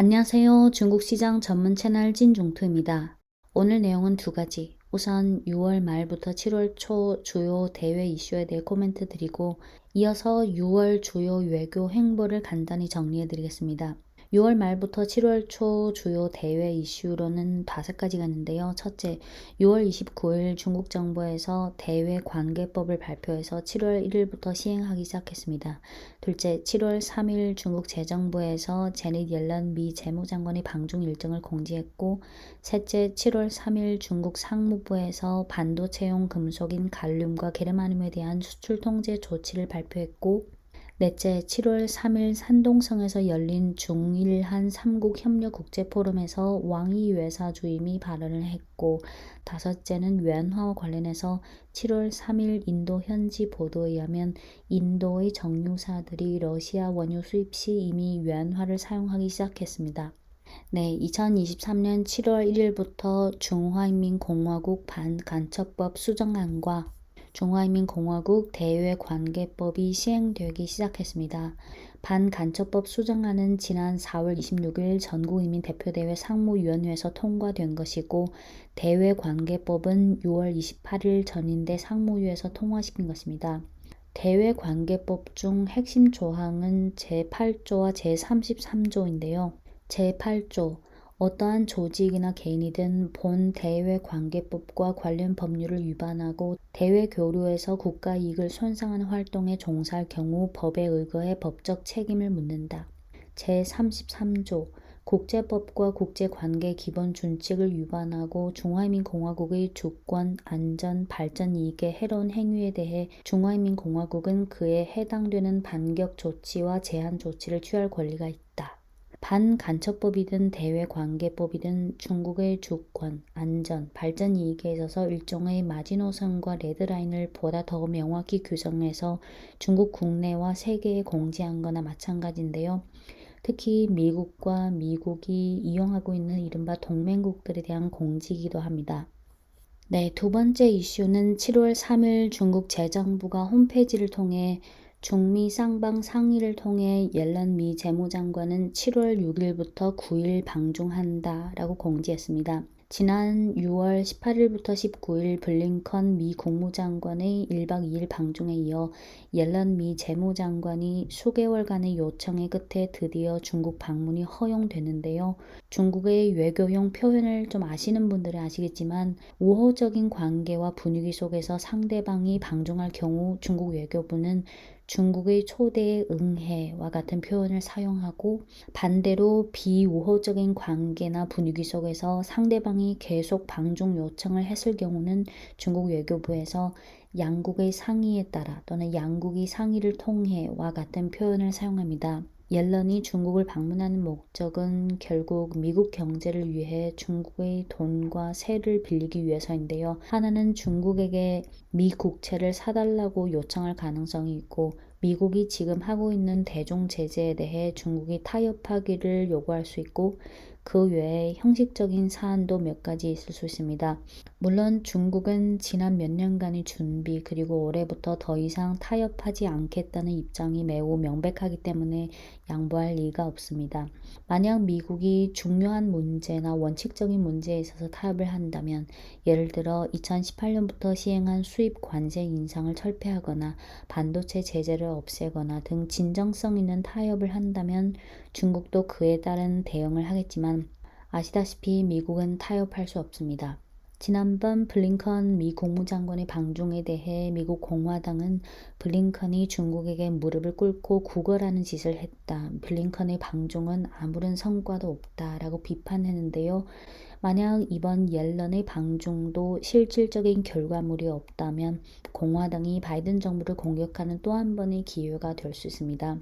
안녕하세요. 중국 시장 전문 채널 진중투입니다. 오늘 내용은 두 가지. 우선 6월 말부터 7월 초 주요 대외 이슈에 대해 코멘트 드리고 이어서 6월 주요 외교 행보를 간단히 정리해 드리겠습니다. 6월 말부터 7월 초 주요 대외 이슈로는 다섯 가지가 있는데요. 첫째, 6월 29일 중국 정부에서 대외 관계법을 발표해서 7월 1일부터 시행하기 시작했습니다. 둘째, 7월 3일 중국 재정부에서 제닛 옐런 미 재무장관의 방중 일정을 공지했고, 셋째, 7월 3일 중국 상무부에서 반도체용 금속인 갈륨과 게르마늄에 대한 수출 통제 조치를 발표했고, 넷째, 7월 3일 산동성에서 열린 중일한 삼국 협력 국제 포럼에서 왕이 외사 주임이 발언을 했고, 다섯째는 외환화와 관련해서 7월 3일 인도 현지 보도에 의하면 인도의 정유사들이 러시아 원유 수입 시 이미 외환화를 사용하기 시작했습니다. 네, 2023년 7월 1일부터 중화인민공화국 반간첩법 수정안과 중화인민공화국 대외관계법이 시행되기 시작했습니다. 반간첩법 수정안은 지난 4월 26일 전국인민 대표대회 상무위원회에서 통과된 것이고 대외관계법은 6월 28일 전인대 상무위에서 통과시킨 것입니다. 대외관계법 중 핵심 조항은 제8조와 제33조인데요. 제8조 어떠한 조직이나 개인이든 본 대외 관계법과 관련 법률을 위반하고 대외 교류에서 국가 이익을 손상하는 활동에 종사할 경우 법에 의거해 법적 책임을 묻는다. 제33조 국제법과 국제관계 기본 준칙을 위반하고 중화인민공화국의 주권, 안전, 발전 이익에 해로운 행위에 대해 중화인민공화국은 그에 해당되는 반격 조치와 제한 조치를 취할 권리가 있다. 반간첩법이든 대외관계법이든 중국의 주권, 안전, 발전 이익에 있어서 일종의 마지노선과 레드라인을 보다 더 명확히 규정해서 중국 국내와 세계에 공지한 거나 마찬가지인데요. 특히 미국과 미국이 이용하고 있는 이른바 동맹국들에 대한 공지이기도 합니다. 네, 두 번째 이슈는 7월 3일 중국 재정부가 홈페이지를 통해 중미 쌍방 상의를 통해 옐런 미 재무장관은 7월 6일부터 9일 방중한다 라고 공지했습니다. 지난 6월 18일부터 19일 블링컨 미 국무장관의 1박 2일 방중에 이어 옐런 미 재무장관이 수개월간의 요청의 끝에 드디어 중국 방문이 허용되는데요. 중국의 외교용 표현을 좀 아시는 분들은 아시겠지만 우호적인 관계와 분위기 속에서 상대방이 방중할 경우 중국 외교부는 중국의 초대에 응해와 같은 표현을 사용하고 반대로 비우호적인 관계나 분위기 속에서 상대방이 계속 방중 요청을 했을 경우는 중국 외교부에서 양국의 상의에 따라 또는 양국이 상의를 통해와 같은 표현을 사용합니다. 옐런이 중국을 방문하는 목적은 결국 미국 경제를 위해 중국의 돈과 세를 빌리기 위해서인데요. 하나는 중국에게 미 국채를 사달라고 요청할 가능성이 있고 미국이 지금 하고 있는 대중 제재에 대해 중국이 타협하기를 요구할 수 있고 그 외에 형식적인 사안도 몇 가지 있을 수 있습니다. 물론 중국은 지난 몇 년간의 준비 그리고 올해부터 더 이상 타협하지 않겠다는 입장이 매우 명백하기 때문에 양보할 리가 없습니다. 만약 미국이 중요한 문제나 원칙적인 문제에 있어서 타협을 한다면 예를 들어 2018년부터 시행한 수입 관세 인상을 철폐하거나 반도체 제재를 없애거나 등 진정성 있는 타협을 한다면 중국도 그에 따른 대응을 하겠지만 아시다시피 미국은 타협할 수 없습니다. 지난번 블링컨 미 국무장관의 방중에 대해 미국 공화당은 블링컨이 중국에게 무릎을 꿇고 구걸하는 짓을 했다. 블링컨의 방중은 아무런 성과도 없다라고 비판했는데요. 만약 이번 옐런의 방중도 실질적인 결과물이 없다면 공화당이 바이든 정부를 공격하는 또 한 번의 기회가 될 수 있습니다.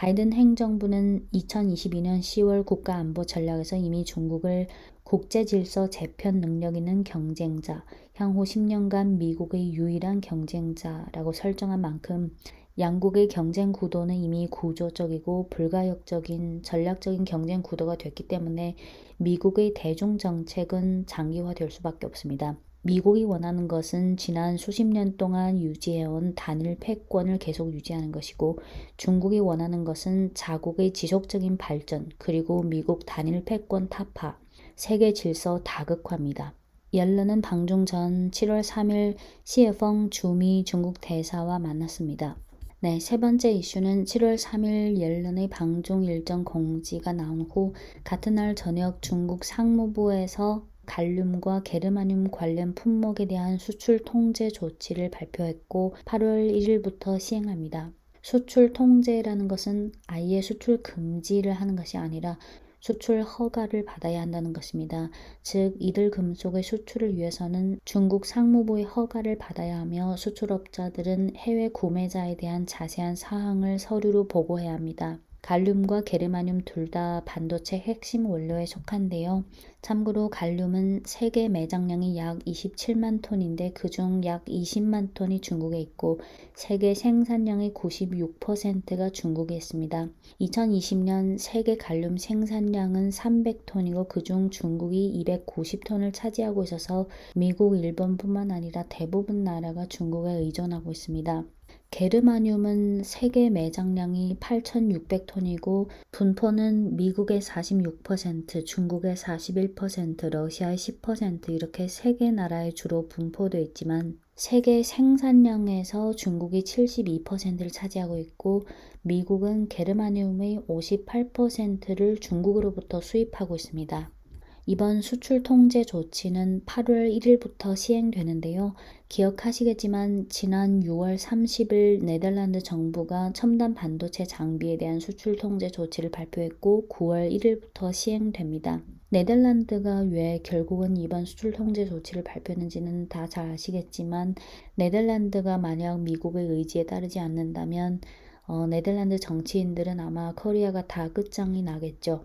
바이든 행정부는 2022년 10월 국가안보 전략에서 이미 중국을 국제 질서 재편 능력 있는 경쟁자, 향후 10년간 미국의 유일한 경쟁자라고 설정한 만큼 양국의 경쟁 구도는 이미 구조적이고 불가역적인 전략적인 경쟁 구도가 됐기 때문에 미국의 대중 정책은 장기화될 수밖에 없습니다. 미국이 원하는 것은 지난 수십 년 동안 유지해온 단일 패권을 계속 유지하는 것이고 중국이 원하는 것은 자국의 지속적인 발전 그리고 미국 단일 패권 타파, 세계 질서 다극화입니다. 옐런은 방중 전 7월 3일 시에펑 주미 중국 대사와 만났습니다. 네, 세 번째 이슈는 7월 3일 옐런의 방중 일정 공지가 나온 후 같은 날 저녁 중국 상무부에서 갈륨과 게르마늄 관련 품목에 대한 수출 통제 조치를 발표했고 8월 1일부터 시행합니다. 수출 통제라는 것은 아예 수출 금지를 하는 것이 아니라 수출 허가를 받아야 한다는 것입니다. 즉, 이들 금속의 수출을 위해서는 중국 상무부의 허가를 받아야 하며 수출업자들은 해외 구매자에 대한 자세한 사항을 서류로 보고해야 합니다. 갈륨과 게르마늄 둘 다 반도체 핵심 원료에 속한데요. 참고로 갈륨은 세계 매장량이 약 27만 톤인데 그중 약 20만 톤이 중국에 있고 세계 생산량의 96%가 중국에 있습니다. 2020년 세계 갈륨 생산량은 300톤이고 그중 중국이 290톤을 차지하고 있어서 미국, 일본뿐만 아니라 대부분 나라가 중국에 의존하고 있습니다. 게르마늄은 세계 매장량이 8,600톤이고 분포는 미국의 46%, 중국의 41%, 러시아의 10% 이렇게 세 개 나라에 주로 분포되어 있지만 세계 생산량에서 중국이 72%를 차지하고 있고 미국은 게르마늄의 58%를 중국으로부터 수입하고 있습니다. 이번 수출 통제 조치는 8월 1일부터 시행되는데요. 기억하시겠지만 지난 6월 30일 네덜란드 정부가 첨단 반도체 장비에 대한 수출 통제 조치를 발표했고 9월 1일부터 시행됩니다. 네덜란드가 왜 결국은 이번 수출 통제 조치를 발표했는지는 다 잘 아시겠지만 네덜란드가 만약 미국의 의지에 따르지 않는다면 어, 네덜란드 정치인들은 아마 코리아가 다 끝장이 나겠죠.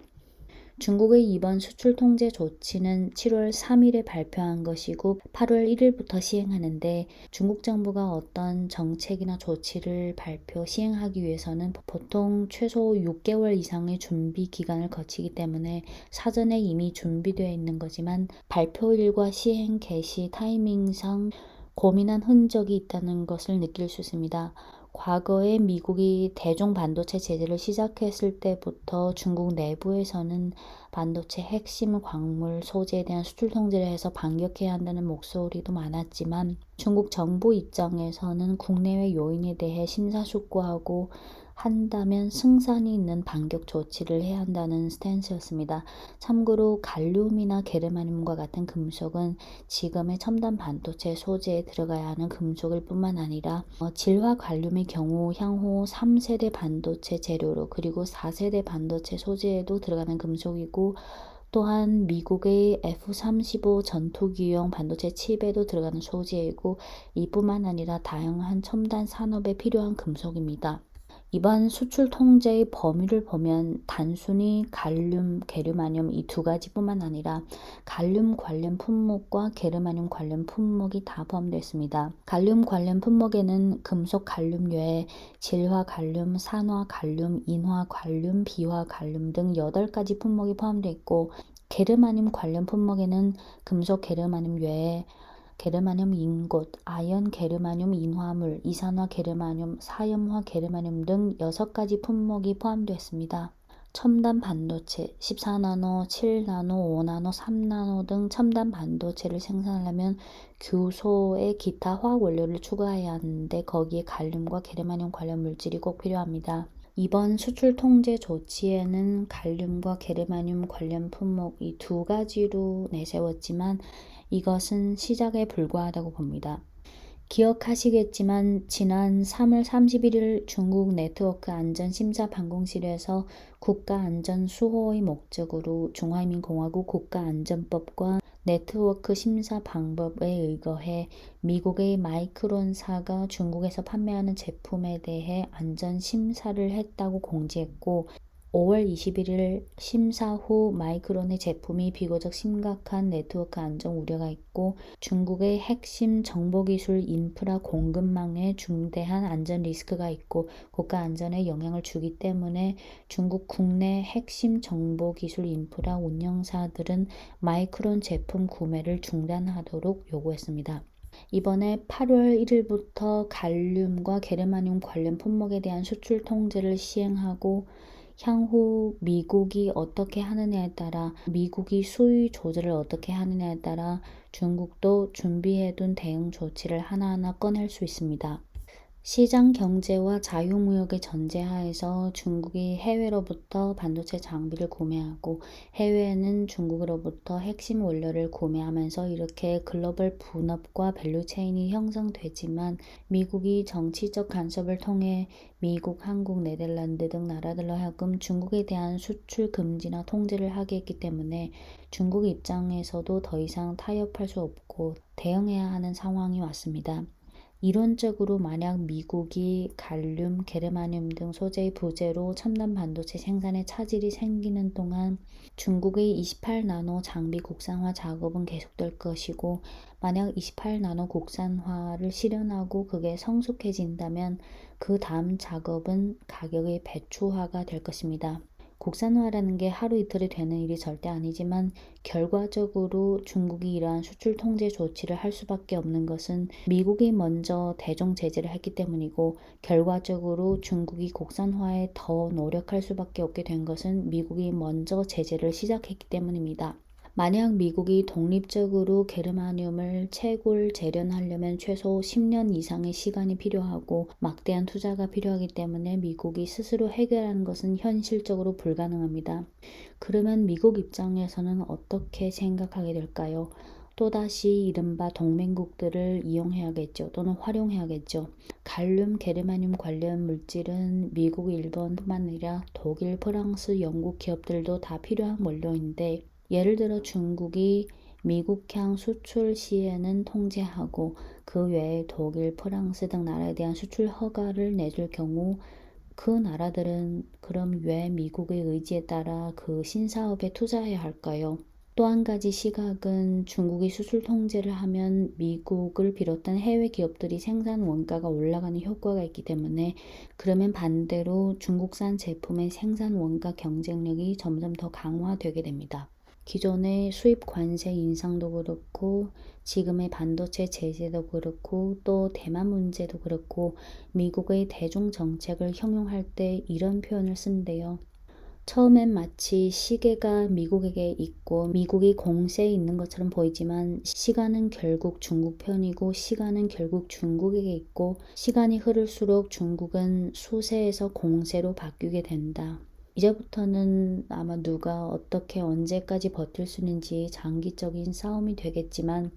중국의 이번 수출 통제 조치는 7월 3일에 발표한 것이고 8월 1일부터 시행하는데 중국 정부가 어떤 정책이나 조치를 발표 시행하기 위해서는 보통 최소 6개월 이상의 준비 기간을 거치기 때문에 사전에 이미 준비되어 있는 거지만 발표일과 시행 개시 타이밍상 고민한 흔적이 있다는 것을 느낄 수 있습니다. 과거에 미국이 대중 반도체 제재를 시작했을 때부터 중국 내부에서는 반도체 핵심 광물 소재에 대한 수출 통제를 해서 반격해야 한다는 목소리도 많았지만 중국 정부 입장에서는 국내외 요인에 대해 심사숙고하고 한다면 승산이 있는 반격 조치를 해야 한다는 스탠스였습니다. 참고로 갈륨이나 게르마늄과 같은 금속은 지금의 첨단 반도체 소재에 들어가야 하는 금속일 뿐만 아니라 어, 질화 갈륨의 경우 향후 3세대 반도체 재료로 그리고 4세대 반도체 소재에도 들어가는 금속이고 또한 미국의 F-35 전투기용 반도체 칩에도 들어가는 소재이고 이뿐만 아니라 다양한 첨단 산업에 필요한 금속입니다. 이번 수출 통제의 범위를 보면 단순히 갈륨, 게르마늄 이 두 가지뿐만 아니라 갈륨 관련 품목과 게르마늄 관련 품목이 다 포함되어 있습니다. 갈륨 관련 품목에는 금속 갈륨 외에 질화 갈륨, 산화 갈륨, 인화 갈륨, 비화 갈륨 등 8가지 품목이 포함되어 있고 게르마늄 관련 품목에는 금속 게르마늄 외에 게르마늄 인곳, 아연 게르마늄 인화물, 이산화 게르마늄, 사염화 게르마늄 등 6가지 품목이 포함되었습니다. 첨단 반도체, 14나노, 7나노, 5나노, 3나노 등 첨단 반도체를 생산하려면 규소에 기타 화학 원료를 추가해야 하는데 거기에 갈륨과 게르마늄 관련 물질이 꼭 필요합니다. 이번 수출 통제 조치에는 갈륨과 게르마늄 관련 품목 이 두 가지로 내세웠지만 이것은 시작에 불과하다고 봅니다. 기억하시겠지만 지난 3월 31일 중국 네트워크 안전심사반공실에서 국가안전 수호의 목적으로 중화인민공화국 국가안전법과 네트워크 심사 방법에 의거해 미국의 마이크론사가 중국에서 판매하는 제품에 대해 안전 심사를 했다고 공지했고 5월 21일 심사 후 마이크론의 제품이 비교적 심각한 네트워크 안정 우려가 있고 중국의 핵심 정보기술 인프라 공급망에 중대한 안전 리스크가 있고 국가 안전에 영향을 주기 때문에 중국 국내 핵심 정보기술 인프라 운영사들은 마이크론 제품 구매를 중단하도록 요구했습니다. 이번에 8월 1일부터 갈륨과 게르마늄 관련 품목에 대한 수출 통제를 시행하고 향후 미국이 어떻게 하느냐에 따라 미국이 수위 조절을 어떻게 하느냐에 따라 중국도 준비해둔 대응 조치를 하나하나 꺼낼 수 있습니다. 시장 경제와 자유무역의 전제하에서 중국이 해외로부터 반도체 장비를 구매하고 해외에는 중국으로부터 핵심 원료를 구매하면서 이렇게 글로벌 분업과 밸류체인이 형성되지만 미국이 정치적 간섭을 통해 미국, 한국, 네덜란드 등 나라들로 하여금 중국에 대한 수출 금지나 통제를 하게 했기 때문에 중국 입장에서도 더 이상 타협할 수 없고 대응해야 하는 상황이 왔습니다. 이론적으로 만약 미국이 갈륨, 게르마늄 등 소재의 부재로 첨단 반도체 생산에 차질이 생기는 동안 중국의 28나노 장비 국산화 작업은 계속될 것이고 만약 28나노 국산화를 실현하고 그게 성숙해진다면 그 다음 작업은 가격의 배추화가 될 것입니다. 국산화라는 게 하루 이틀이 되는 일이 절대 아니지만 결과적으로 중국이 이러한 수출 통제 조치를 할 수밖에 없는 것은 미국이 먼저 대중 제재를 했기 때문이고 결과적으로 중국이 국산화에 더 노력할 수밖에 없게 된 것은 미국이 먼저 제재를 시작했기 때문입니다. 만약 미국이 독립적으로 게르마늄을 채굴 재련하려면 최소 10년 이상의 시간이 필요하고 막대한 투자가 필요하기 때문에 미국이 스스로 해결하는 것은 현실적으로 불가능합니다. 그러면 미국 입장에서는 어떻게 생각하게 될까요? 또다시 이른바 동맹국들을 이용해야겠죠. 또는 활용해야겠죠. 갈륨, 게르마늄 관련 물질은 미국, 일본뿐만 아니라 독일, 프랑스, 영국 기업들도 다 필요한 원료인데 예를 들어 중국이 미국향 수출 시에는 통제하고 그 외에 독일, 프랑스 등 나라에 대한 수출 허가를 내줄 경우 그 나라들은 그럼 왜 미국의 의지에 따라 그 신사업에 투자해야 할까요? 또 한 가지 시각은 중국이 수출 통제를 하면 미국을 비롯한 해외 기업들이 생산 원가가 올라가는 효과가 있기 때문에 그러면 반대로 중국산 제품의 생산 원가 경쟁력이 점점 더 강화되게 됩니다. 기존의 수입 관세 인상도 그렇고 지금의 반도체 제재도 그렇고 또 대만 문제도 그렇고 미국의 대중 정책을 형용할 때 이런 표현을 쓴대요. 처음엔 마치 시계가 미국에게 있고 미국이 공세에 있는 것처럼 보이지만 시간은 결국 중국 편이고 시간은 결국 중국에게 있고 시간이 흐를수록 중국은 수세에서 공세로 바뀌게 된다. 이제부터는 아마 누가 어떻게 언제까지 버틸 수 있는지 장기적인 싸움이 되겠지만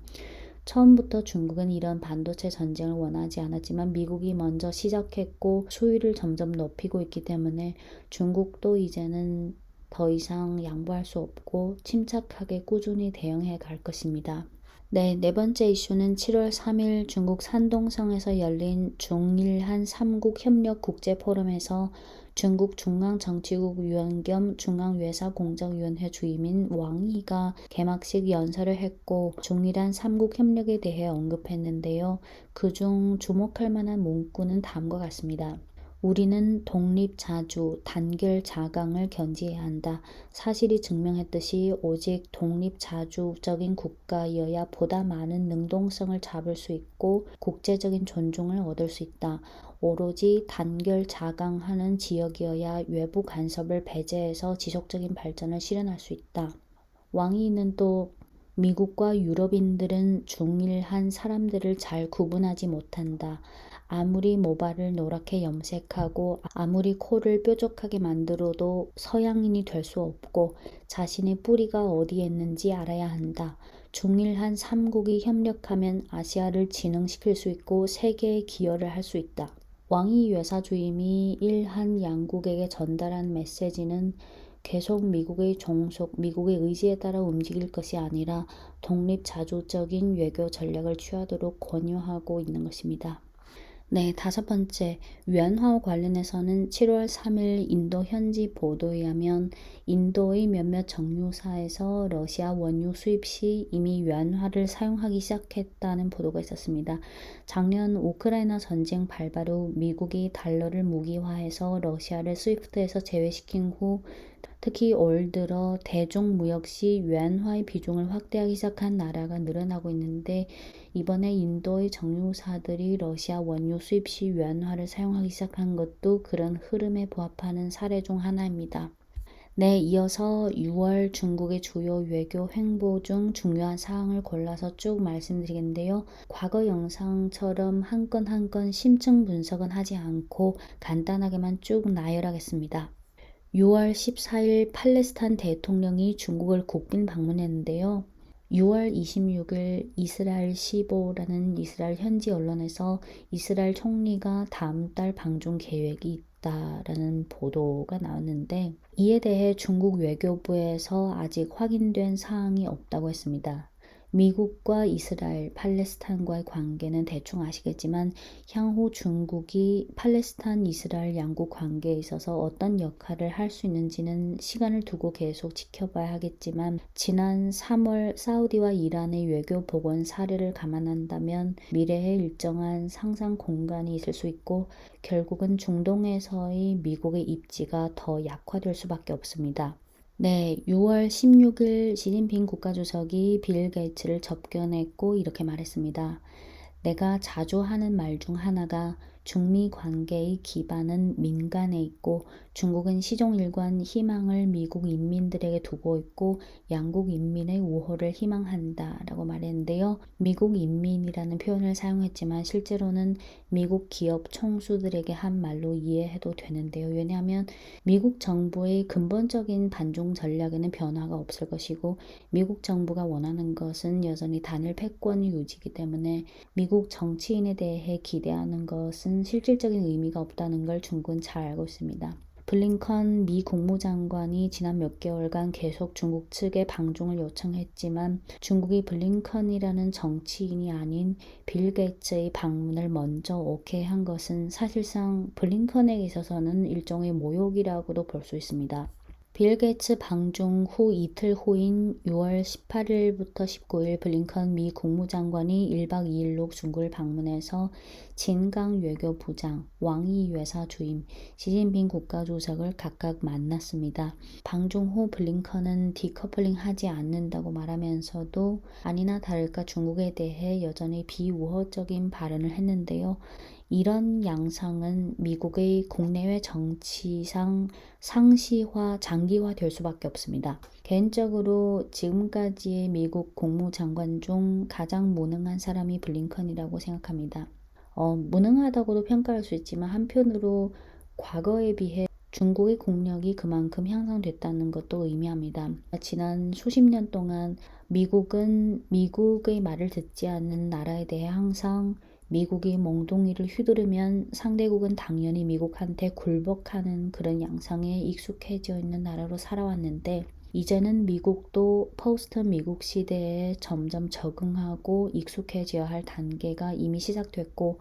처음부터 중국은 이런 반도체 전쟁을 원하지 않았지만 미국이 먼저 시작했고 수위를 점점 높이고 있기 때문에 중국도 이제는 더 이상 양보할 수 없고 침착하게 꾸준히 대응해 갈 것입니다. 네, 네 번째 이슈는 7월 3일 중국 산동성에서 열린 중일한 3국 협력 국제 포럼에서 중국 중앙정치국 위원 겸 중앙외사공작위원회 주임인 왕이가 개막식 연설을 했고 중일한 삼국 협력에 대해 언급했는데요. 그중 주목할 만한 문구는 다음과 같습니다. 우리는 독립자주, 단결자강을 견지해야 한다. 사실이 증명했듯이 오직 독립자주적인 국가여야 보다 많은 능동성을 잡을 수 있고 국제적인 존중을 얻을 수 있다. 오로지 단결자강하는 지역이어야 외부 간섭을 배제해서 지속적인 발전을 실현할 수 있다. 왕이는 또 미국과 유럽인들은 중일한 사람들을 잘 구분하지 못한다. 아무리 모발을 노랗게 염색하고 아무리 코를 뾰족하게 만들어도 서양인이 될 수 없고 자신의 뿌리가 어디에 있는지 알아야 한다. 중일한 삼국이 협력하면 아시아를 진흥시킬 수 있고 세계에 기여를 할 수 있다. 왕이 외사 주임이 일한 양국에게 전달한 메시지는 계속 미국의 종속, 미국의 의지에 따라 움직일 것이 아니라 독립 자주적인 외교 전략을 취하도록 권유하고 있는 것입니다. 네, 다섯 번째, 위안화와 관련해서는 7월 3일 인도 현지 보도에 의하면 인도의 몇몇 정유사에서 러시아 원유 수입 시 이미 위안화를 사용하기 시작했다는 보도가 있었습니다. 작년 우크라이나 전쟁 발발 후 미국이 달러를 무기화해서 러시아를 스위프트에서 제외시킨 후 특히 올 들어 대중 무역 시 위안화의 비중을 확대하기 시작한 나라가 늘어나고 있는데 이번에 인도의 정유사들이 러시아 원유 수입 시 위안화를 사용하기 시작한 것도 그런 흐름에 부합하는 사례 중 하나입니다. 네, 이어서 6월 중국의 주요 외교 횡보 중 중요한 사항을 골라서 쭉 말씀드리겠는데요. 과거 영상처럼 한 건 한 건 심층 분석은 하지 않고 간단하게만 쭉 나열하겠습니다. 6월 14일 팔레스타인 대통령이 중국을 국빈 방문했는데요. 6월 26일 이스라엘 시보라는 이스라엘 현지 언론에서 이스라엘 총리가 다음 달 방중 계획이 있다라는 보도가 나왔는데 이에 대해 중국 외교부에서 아직 확인된 사항이 없다고 했습니다. 미국과 이스라엘, 팔레스타인과의 관계는 대충 아시겠지만 향후 중국이 팔레스타인, 이스라엘 양국 관계에 있어서 어떤 역할을 할 수 있는지는 시간을 두고 계속 지켜봐야 하겠지만 지난 3월 사우디와 이란의 외교 복원 사례를 감안한다면 미래에 일정한 상상 공간이 있을 수 있고 결국은 중동에서의 미국의 입지가 더 약화될 수밖에 없습니다. 네, 6월 16일 시진핑 국가주석이 빌 게이츠를 접견했고 이렇게 말했습니다. 내가 자주 하는 말 중 하나가 중미 관계의 기반은 민간에 있고 중국은 시종일관 희망을 미국 인민들에게 두고 있고 양국 인민의 우호를 희망한다 라고 말했는데요. 미국 인민이라는 표현을 사용했지만 실제로는 미국 기업 총수들에게 한 말로 이해해도 되는데요. 왜냐하면 미국 정부의 근본적인 반중 전략에는 변화가 없을 것이고 미국 정부가 원하는 것은 여전히 단일 패권의 유지이기 때문에 미국 정치인에 대해 기대하는 것은 실질적인 의미가 없다는 걸 중국은 잘 알고 있습니다. 블링컨 미 국무장관이 지난 몇 개월간 계속 중국 측에 방중을 요청했지만 중국이 블링컨이라는 정치인이 아닌 빌 게이츠의 방문을 먼저 오케이 한 것은 사실상 블링컨에게 있어서는 일종의 모욕이라고도 볼 수 있습니다. 빌 게이츠 방중 후 이틀 후인 6월 18일부터 19일 블링컨 미 국무장관이 1박 2일로 중국을 방문해서 진강 외교 부장, 왕이 외사 주임, 시진핑 국가주석을 각각 만났습니다. 방중 후 블링컨은 디커플링 하지 않는다고 말하면서도 아니나 다를까 중국에 대해 여전히 비우호적인 발언을 했는데요. 이런 양상은 미국의 국내외 정치상 상시화, 장기화 될 수밖에 없습니다. 개인적으로 지금까지의 미국 국무장관 중 가장 무능한 사람이 블링컨이라고 생각합니다. 어, 무능하다고도 평가할 수 있지만 한편으로 과거에 비해 중국의 국력이 그만큼 향상됐다는 것도 의미합니다. 지난 수십 년 동안 미국은 미국의 말을 듣지 않는 나라에 대해 항상 미국이 몽둥이를 휘두르면 상대국은 당연히 미국한테 굴복하는 그런 양상에 익숙해져 있는 나라로 살아왔는데 이제는 미국도 포스트 미국 시대에 점점 적응하고 익숙해져야 할 단계가 이미 시작됐고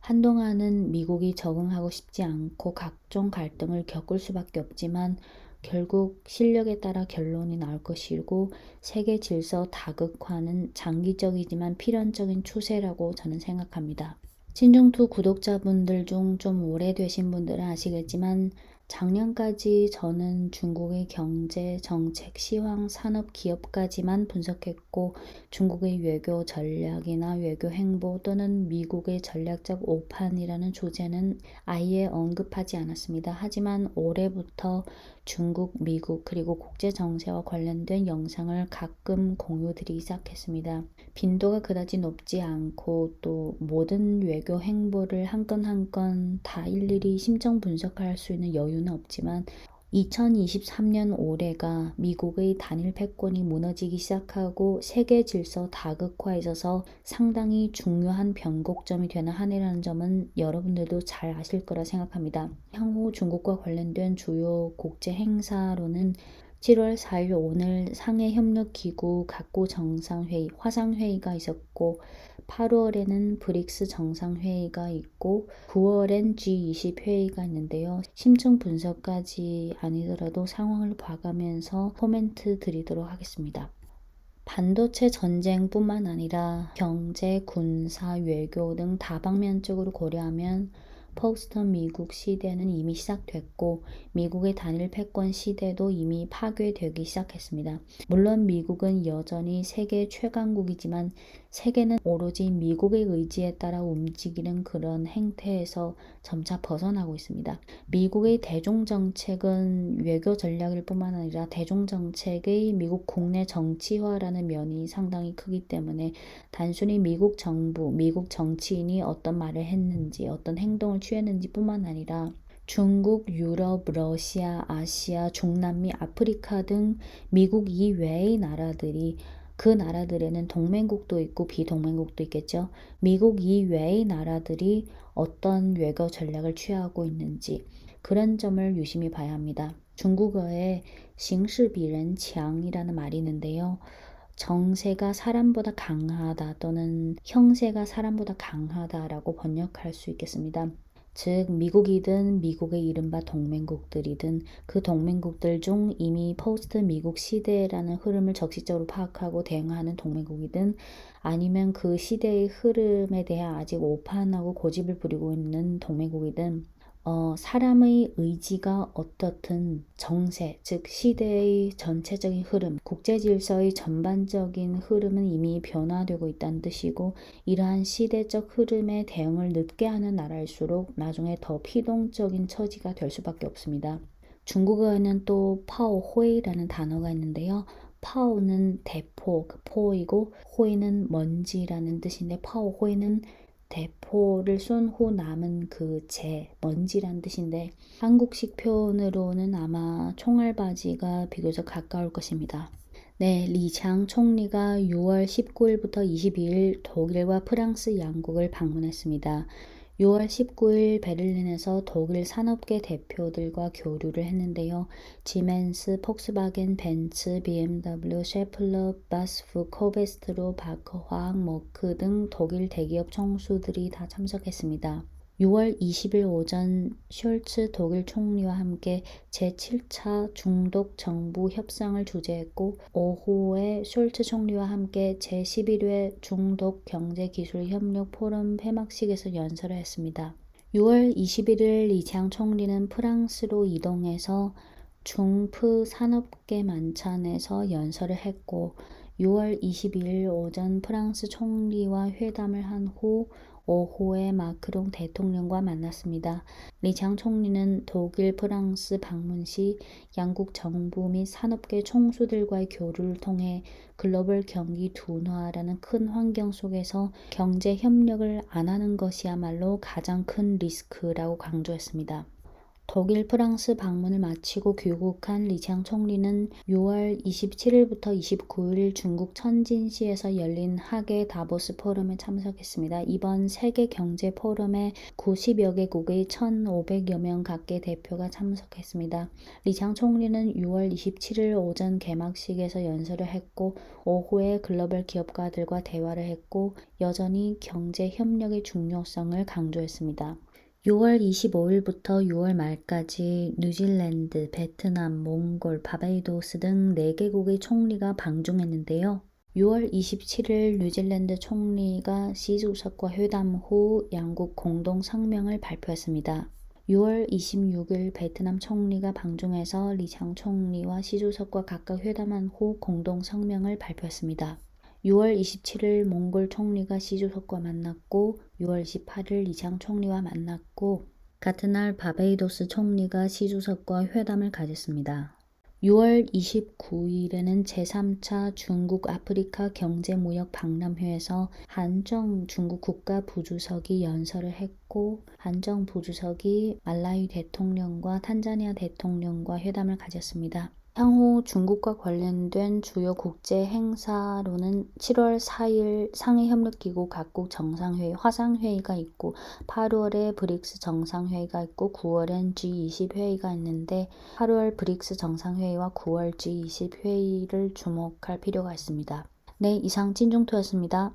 한동안은 미국이 적응하고 싶지 않고 각종 갈등을 겪을 수밖에 없지만 결국 실력에 따라 결론이 나올 것이고 세계 질서 다극화는 장기적이지만 필연적인 추세라고 저는 생각합니다. 신중투 구독자분들 중 좀 오래되신 분들은 아시겠지만 작년까지 저는 중국의 경제, 정책, 시황, 산업, 기업까지만 분석했고 중국의 외교 전략이나 외교 행보 또는 미국의 전략적 오판이라는 주제는 아예 언급하지 않았습니다. 하지만 올해부터 중국, 미국 그리고 국제 정세와 관련된 영상을 가끔 공유드리기 시작했습니다. 빈도가 그다지 높지 않고 또 모든 외교 행보를 한 건 한 건 다 일일이 심정 분석할 수 있는 여유는 없지만 2023년 올해가 미국의 단일 패권이 무너지기 시작하고 세계 질서 다극화에 있어서 상당히 중요한 변곡점이 되는 한 해라는 점은 여러분들도 잘 아실 거라 생각합니다. 향후 중국과 관련된 주요 국제 행사로는 7월 4일 오늘 상해 협력 기구 각고 정상회의, 화상회의가 있었고 8월에는 브릭스 정상회의가 있고 9월엔 G20 회의가 있는데요. 심층 분석까지 아니더라도 상황을 봐가면서 코멘트 드리도록 하겠습니다. 반도체 전쟁뿐만 아니라 경제, 군사, 외교 등 다방면적으로 고려하면 포스턴 미국 시대는 이미 시작됐고 미국의 단일 패권 시대도 이미 파괴되기 시작했습니다. 물론 미국은 여전히 세계 최강국이지만 세계는 오로지 미국의 의지에 따라 움직이는 그런 행태에서 점차 벗어나고 있습니다. 미국의 대중 정책은 외교 전략일 뿐만 아니라 대중 정책의 미국 국내 정치화라는 면이 상당히 크기 때문에 단순히 미국 정부, 미국 정치인이 어떤 말을 했는지, 어떤 행동을 행동을 취했는지 뿐만 아니라 중국, 유럽, 러시아, 아시아, 중남미, 아프리카 등 미국 이외의 나라들이 그 나라들에는 동맹국도 있고 비동맹국도 있겠죠. 미국 이외의 나라들이 어떤 외교 전략을 취하고 있는지 그런 점을 유심히 봐야 합니다. 중국어에 싱시비렌强이라는 말이 있는데요. 정세가 사람보다 강하다 또는 형세가 사람보다 강하다라고 번역할 수 있겠습니다. 즉 미국이든 미국의 이른바 동맹국들이든 그 동맹국들 중 이미 포스트 미국 시대라는 흐름을 적시적으로 파악하고 대응하는 동맹국이든 아니면 그 시대의 흐름에 대해 아직 오판하고 고집을 부리고 있는 동맹국이든 어, 사람의 의지가 어떻든 정세, 즉 시대의 전체적인 흐름, 국제 질서의 전반적인 흐름은 이미 변화되고 있다는 뜻이고 이러한 시대적 흐름에 대응을 늦게 하는 나라일수록 나중에 더 피동적인 처지가 될 수밖에 없습니다. 중국어에는 또 파오호이라는 단어가 있는데요. 파오는 대포, 그 포이고 호이는 먼지라는 뜻인데 파오호이는 대포를 쏜 후 남은 그 재, 먼지란 뜻인데 한국식 표현으로는 아마 총알바지가 비교적 가까울 것입니다. 네, 리창 총리가 6월 19일부터 22일 독일과 프랑스 양국을 방문했습니다. 6월 19일 베를린에서 독일 산업계 대표들과 교류를 했는데요. 지멘스, 폭스바겐, 벤츠, BMW, 셰플러, 바스프, 코베스트로, 바크, 화학, 머크 등 독일 대기업 총수들이 다 참석했습니다. 6월 20일 오전 숄츠 독일 총리와 함께 제7차 중독 정부 협상을 주재했고 오후에 숄츠 총리와 함께 제11회 중독 경제 기술 협력 포럼 폐막식에서 연설을 했습니다. 6월 21일 리창 총리는 프랑스로 이동해서 중프 산업계 만찬에서 연설을 했고 6월 22일 오전 프랑스 총리와 회담을 한후 오후에 마크롱 대통령과 만났습니다. 리창 총리는 독일, 프랑스 방문 시 양국 정부 및 산업계 총수들과의 교류를 통해 글로벌 경기 둔화라는 큰 환경 속에서 경제 협력을 안 하는 것이야말로 가장 큰 리스크라고 강조했습니다. 독일, 프랑스 방문을 마치고 귀국한 리창 총리는 6월 27일부터 29일 중국 천진시에서 열린 하계 다보스 포럼에 참석했습니다. 이번 세계 경제 포럼에 90여 개국의 1,500여 명 각계 대표가 참석했습니다. 리창 총리는 6월 27일 오전 개막식에서 연설을 했고 오후에 글로벌 기업가들과 대화를 했고 여전히 경제 협력의 중요성을 강조했습니다. 6월 25일부터 6월 말까지 뉴질랜드, 베트남, 몽골, 바베이도스 등 4개국의 총리가 방중했는데요. 6월 27일 뉴질랜드 총리가 시 주석과 회담 후 양국 공동 성명을 발표했습니다. 6월 26일 베트남 총리가 방중해서 리창 총리와 시 주석과 각각 회담한 후 공동 성명을 발표했습니다. 6월 27일 몽골 총리가 시주석과 만났고 6월 28일 이장 총리와 만났고 같은 날 바베이도스 총리가 시주석과 회담을 가졌습니다. 6월 29일에는 제3차 중국 아프리카 경제무역 박람회에서 한정 중국 국가 부주석이 연설을 했고 한정 부주석이 말라위 대통령과 탄자니아 대통령과 회담을 가졌습니다. 향후 중국과 관련된 주요 국제 행사로는 7월 4일 상해 협력기구 각국 정상회의 화상회의가 있고 8월에 브릭스 정상회의가 있고 9월엔 G20 회의가 있는데 8월 브릭스 정상회의와 9월 G20 회의를 주목할 필요가 있습니다. 네, 이상 찐중토였습니다.